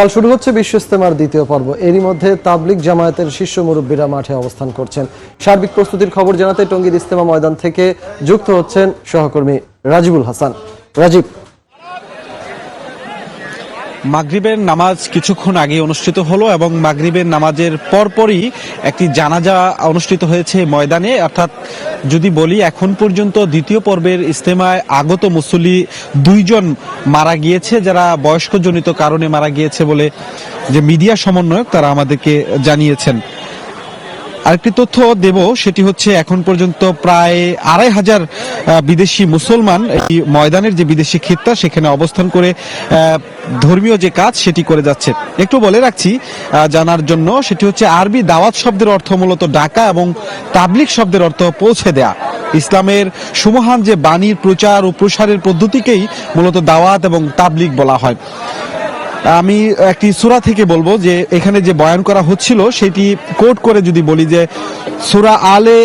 কাল শুরু হচ্ছে বিশ্ব ইস্তেমার দ্বিতীয় পর্ব। এরই মধ্যে তাবলিক জামায়াতের শীর্ষ মুরব্বীরা মাঠে অবস্থান করছেন। সার্বিক প্রস্তুতির খবর জানাতে টঙ্গীর ইস্তেমা ময়দান থেকে যুক্ত হচ্ছেন সহকর্মী রাজিবুল হাসান। রাজীব মাগরিবের নামাজ কিছুক্ষণ আগে অনুষ্ঠিত হলো এবং মাগরিবের নামাজের পরপরই একটি জানাজা অনুষ্ঠিত হয়েছে ময়দানে। অর্থাৎ যদি বলি, এখন পর্যন্ত দ্বিতীয় পর্বের ইস্তেমায় আগত মুসল্লি দুইজন মারা গিয়েছে, যারা বয়স্কজনিত কারণে মারা গিয়েছে বলে যে মিডিয়া সমন্বয়ক তারা আমাদেরকে জানিয়েছেন। আরেকটি তথ্য দেব, সেটি হচ্ছে এখন পর্যন্ত প্রায় আড়াই হাজার বিদেশি মুসলমান এই ময়দানের যে বিদেশি খিত্তা সেখানে অবস্থান করে ধর্মীয় যে কাজ, সেটি করে যাচ্ছে। একটু বলে রাখছি জানার জন্য, সেটি হচ্ছে আরবি দাওয়াত শব্দের অর্থ মূলত ডাকা এবং তাবলিক শব্দের অর্থ পৌঁছে দেয়া। ইসলামের সুমহান যে বাণীর প্রচার ও প্রসারের পদ্ধতিকেই মূলত দাওয়াত এবং তাবলিক বলা হয়। আমি একটি সুরা থেকে বলব যে এখানে যে বয়ান করা হচ্ছিল, সেটি কোট করে যদি বলি যে সুরা আলে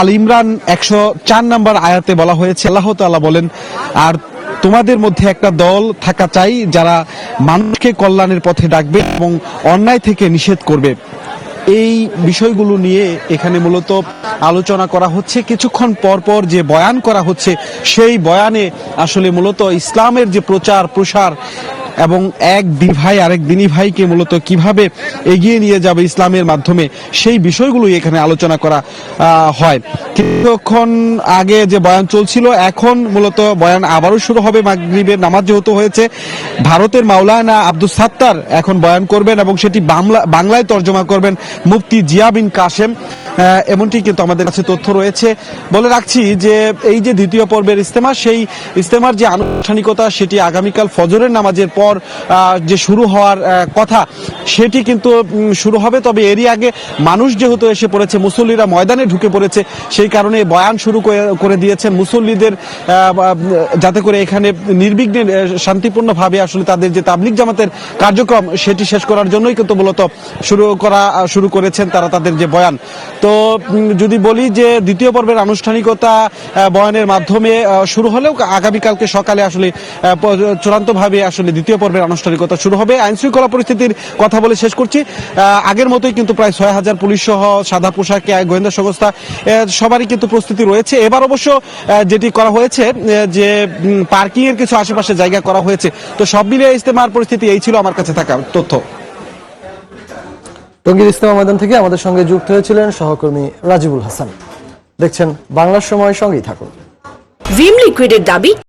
আল ইমরান একশো চার নম্বর আয়াতে বলা হয়েছে, আল্লাহ তাআলা বলেন, আর তোমাদের মধ্যে একটা দল থাকা চাই যারা মানুষকে কল্যাণের পথে ডাকবে এবং অন্যায় থেকে নিষেধ করবে। এই বিষয়গুলো নিয়ে এখানে মূলত আলোচনা করা হচ্ছে। কিছুক্ষণ পর পর যে বয়ান করা হচ্ছে, সেই বয়ানে আসলে মূলত ইসলামের যে প্রচার প্রসার এবং এক দিভাই আরেক দিনী ভাইকে মূলত কীভাবে এগিয়ে নিয়ে যাবে ইসলামের মাধ্যমে, সেই বিষয়গুলোই এখানে আলোচনা করা হয়। কিছুক্ষণ আগে যে বয়ান চলছিল, এখন মূলত বয়ান আবারও শুরু হবে মাগরিবের নামাজ যেহেতু হয়েছে। ভারতের মাওলানা আব্দুল সাত্তার এখন বয়ান করবেন এবং সেটি বাংলা বাংলায় তর্জমা করবেন মুফতি জিয়া বিন কাশেম এমনটি কিন্তু আমাদের কাছে তথ্য রয়েছে। বলে রাখছি যে এই যে দ্বিতীয় পর্বের ইস্তেমা সেই ইস্তেমার যে আনুষ্ঠানিকতা, সেটি আগামীকাল ফজরের নামাজের পর যে শুরু হওয়ার কথা সেটি কিন্তু শুরু হবে। তবে এরই আগে মানুষ যেহেতু এসে পড়েছে, মুসল্লিরা ময়দানে ঢুকে পড়েছে, সেই কারণে বয়ান শুরু করে- দিয়েছেন। মুসল্লিদের যাতে করে এখানে নির্বিঘ্নে শান্তিপূর্ণভাবে আসলে তাদের যে তাবলিক জামাতের কার্যক্রম, সেটি শেষ করার জন্যই কিন্তু মূলত শুরু করা, শুরু করেছেন তারা তাদের যে বয়ান। তো যদি বলি যে দ্বিতীয় পর্বের আনুষ্ঠানিকতা বয়ানের মাধ্যমে শুরু হলেও আগামীকালকে সকালে আসলে চূড়ান্তভাবে আসলে দ্বিতীয় পর্বের আনুষ্ঠানিকতা শুরু হবে। আইন শৃঙ্খলা পরিস্থিতির কথা বলে শেষ করছি। আগের মতোই কিন্তু প্রায় ছয় হাজার পুলিশ সহ সাদা পোশাকে গোয়েন্দা সংস্থা সবারই কিন্তু প্রস্তুতি রয়েছে। এবার অবশ্য যেটি করা হয়েছে যে পার্কিং এর কিছু আশেপাশে জায়গা করা হয়েছে। তো সব মিলিয়ে ইস্তেমার পরিস্থিতি এই ছিল আমার কাছে থাকা তথ্য। টঙ্গীর ইস্তেমা ময়দান থেকে আমাদের সঙ্গে যুক্ত হয়েছিলেন সহকর্মী রাজিবুল হাসান। দেখছেন বাংলার সময় সঙ্গেই থাকুন। ভিম লিকুইডের দাবি